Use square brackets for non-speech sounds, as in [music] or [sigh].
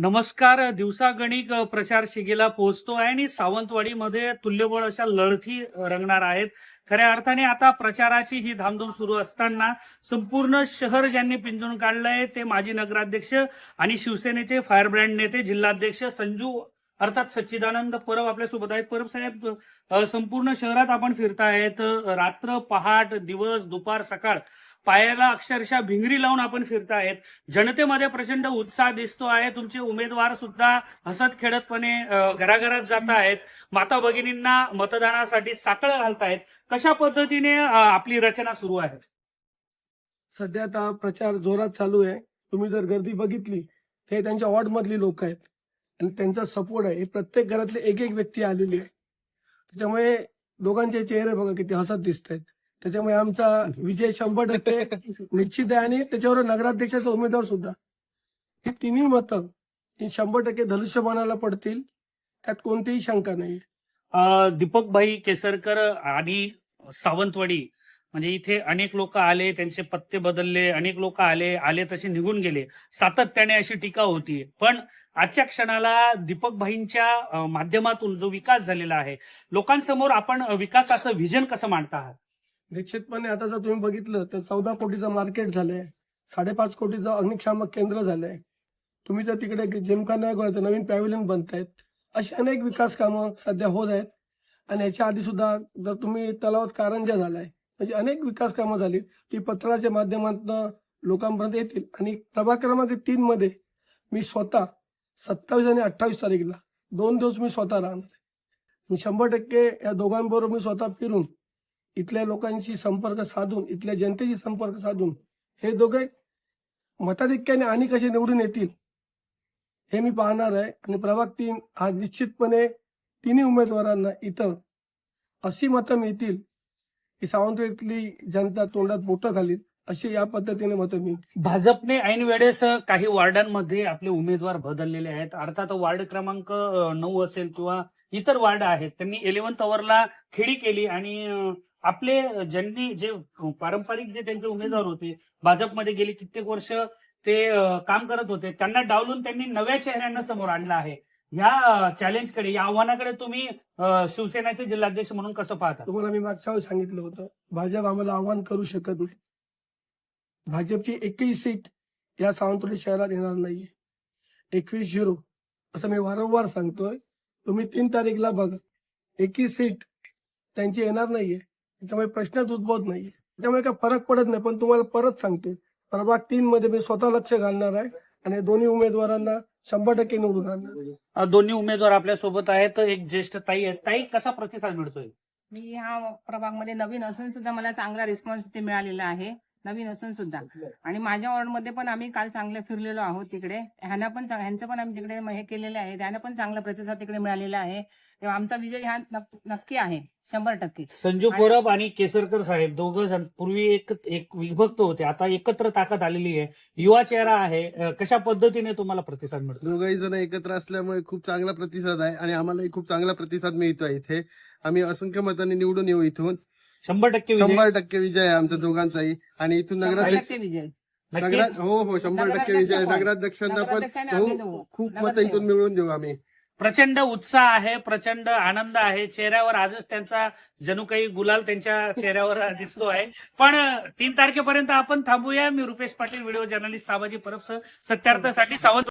नमस्कार दिवसागणिक प्रचार शिगेला पोहोचतो आहे आणि सावंतवाडीमध्ये तुल्यबळ अशा लढती रंगणार आहेत. खऱ्या अर्थाने आता प्रचाराची ही धामधूम सुरू असताना संपूर्ण शहर ज्यांनी पिंजून काढलंय ते माजी नगराध्यक्ष आणि शिवसेनेचे फायरब्रँड नेते जिल्हाध्यक्ष संजू अर्थात सच्चिदानंद परब आपल्यासोबत आहेत. परब साहेब संपूर्ण शहरात आपण फिरतायत. रात्र पहाट दिवस दुपार सकाळ. पायाला अक्षरशः भिंगरी लावून आपण फिरतायत. जनतेमध्ये प्रचंड उत्साह दिसतो आहे. तुमचे उमेदवार सुद्धा हसत खेळतपणे घराघरात जात आहेत माता भगिनींना मतदानासाठी साखळ घालतायत. कशा पद्धतीने आपली रचना सुरू आहे? सध्या आता प्रचार जोरात चालू आहे. तुम्ही जर गर्दी बघितली तर हे त्यांच्या वॉर्ड मधली लोक आहेत. आणि त्यांचा सपोर्ट आहे. हे प्रत्येक घरातले एक एक व्यक्ती आलेली आहे त्याच्यामुळे दोघांचे चेहरे बघा किती हसत दिसत आहेत त्याच्यामुळे आमचा विजय शंभर टक्के [laughs] निश्चित आहे. आणि त्याच्यावर नगराध्यक्षाचा उमेदवार सुद्धा. ही तिन्ही मतं ही शंभर टक्के धनुष्यबाणाला पडतील. त्यात कोणतीही शंका नाही अ, दीपकभाई केसरकर आणि सावंतवाडी म्हणजे इथे अनेक लोक आले त्यांचे पत्ते बदलले अनेक लोक आले आले तसे निघून गेले. सातत्याने अशी टीका होती. पण आजच्या क्षणाला दीपकभाईंच्या अ, माध्यमातून जो विकास झालेला आहे लोकांसमोर आपण विकासाचं व्हिजन कसं मांडता आहात? निश्चितपणे आता जर तुम्ही बघितलं तर चौदा कोटीचं मार्केट झालंय साडेपाच कोटीचं अग्निशामक केंद्र झालंय. तुम्ही जर तिकडे जिमखाना तर नवीन पॅव्हिलियन बनत आहेत अशी अनेक विकास कामं सध्या होत आहेत. आणि याच्या आधी सुद्धा जर तुम्ही तलावात कारंजा झालाय म्हणजे अनेक विकास कामं झाली ती पत्राच्या माध्यमातून लोकांपर्यंत येतील. आणि प्रभाग क्रमांक तीन मध्ये मी स्वतः सत्तावीस आणि अठ्ठावीस तारीखला दोन दिवस मी स्वतः राहणार आहे. मी शंभर टक्के या दोघांबरोबर मी स्वतः फिरून इथल्या लोकांशी संपर्क साधून इथल्या जनतेशी संपर्क साधून हे दोघे मताधिक्याने आणि कसे निवडून येतील हे मी पाहणार आहे. आणि प्रभाग तीन हा निश्चितपणे तिन्ही उमेदवारांना इथं अशी मतं मिळतील की सावंतवाडीतली जनता तोंडात बोटं घालील अशी या पद्धतीने मतं मिळतील. भाजपने ऐन वेळेस काही वार्डांमध्ये आपले उमेदवार बदललेले आहेत. अर्थात वार्ड क्रमांक नऊ असेल किंवा इतर वार्ड आहेत त्यांनी इलेव्हन्थ अवरला खेळी केली आणि आपले ज्यांनी जे पारंपरिक जे त्यांचे उमेदवार होते भाजपमध्ये गेली कित्येक वर्ष ते काम करत होते. त्यांना डावलून त्यांनी नव्या चेहऱ्यांना समोर आणलं आहे. ह्या चॅलेंजकडे या आव्हानाकडे तुम्ही शिवसेनेचे जिल्हाध्यक्ष म्हणून कसं पाहता? तुम्हाला मी मागच्या वेळी सांगितलं होतं भाजप आम्हाला आव्हान करू शकत नाही. भाजपची एकही सीट या सावंतवाडी शहरात येणार नाहीये. एकवीस झिरो असं मी वारंवार सांगतोय. तुम्ही तीन तारीखला बघा एकही सीट त्यांची येणार नाहीये. त्याच्यामुळे प्रश्नच उद्भवत नाहीये. त्यामुळे काय फरक पडत नाही पण तुम्हाला परत सांगतोय प्रभाग तीन मध्ये मी स्वतः लक्ष घालणार आहे आणि दोन्ही उमेदवारांना शंभर टक्के निवडून आणणार अ, दोन्ही उमेदवार आपल्यासोबत आहेत. एक ज्येष्ठ ताई आहेत. ताई कसा प्रतिसाद मिळतोय? मी ह्या प्रभागमध्ये नवीन असून सुद्धा मला चांगला रिस्पॉन्स इथे मिळालेला आहे. नवीन असून सुद्धा. आणि माझ्या वॉर्डमध्ये पण आम्ही काल चांगले फिरलेलो आहोत तिकडे. ह्यांना पण ह्यांचं पण आम्ही तिकडे हे केलेले आहे. त्यांना पण चांगला प्रतिसाद तिकडे मिळालेला आहे. तेव्हा आमचा विजय हा नक- नक्की आहे. शंभर टक्के. संजू परब आणि केसरकर साहेब दोघं जण पूर्वी एक एक विभक्त होते. आता एकत्र ताकद आलेली आहे. युवा चेहरा आहे. कशा पद्धतीने तुम्हाला प्रतिसाद मिळतो? दोघही जण एकत्र असल्यामुळे खूप चांगला प्रतिसाद आहे आणि आम्हालाही खूप चांगला प्रतिसाद मिळतोय इथे. आम्ही असंख्य मतांनी निवडून येऊ इथून. शंभर टक्के विजय. शंभर टक्के विजय आहे आमच्या दोघांचाही आणि इथून नगराध्यक्ष विजय. नगरा हो हो शंभर टक्के विजय. नगराध्यक्षांना पण हो. खूप मत. इथून मिळवून देऊ आम्ही प्रचंड उत्साह आहे प्रचंड आनंद आहे चेहऱ्यावर आजच त्यांचा जणू काही गुलाल त्यांच्या चेहऱ्यावर [laughs] दिसतो आहे पण तीन तारखेपर्यंत आपण थांबूया मी रुपेश पाटील व्हिडिओ जर्नलिस्ट साबाजी परब सत्यार्थासाठी सावंत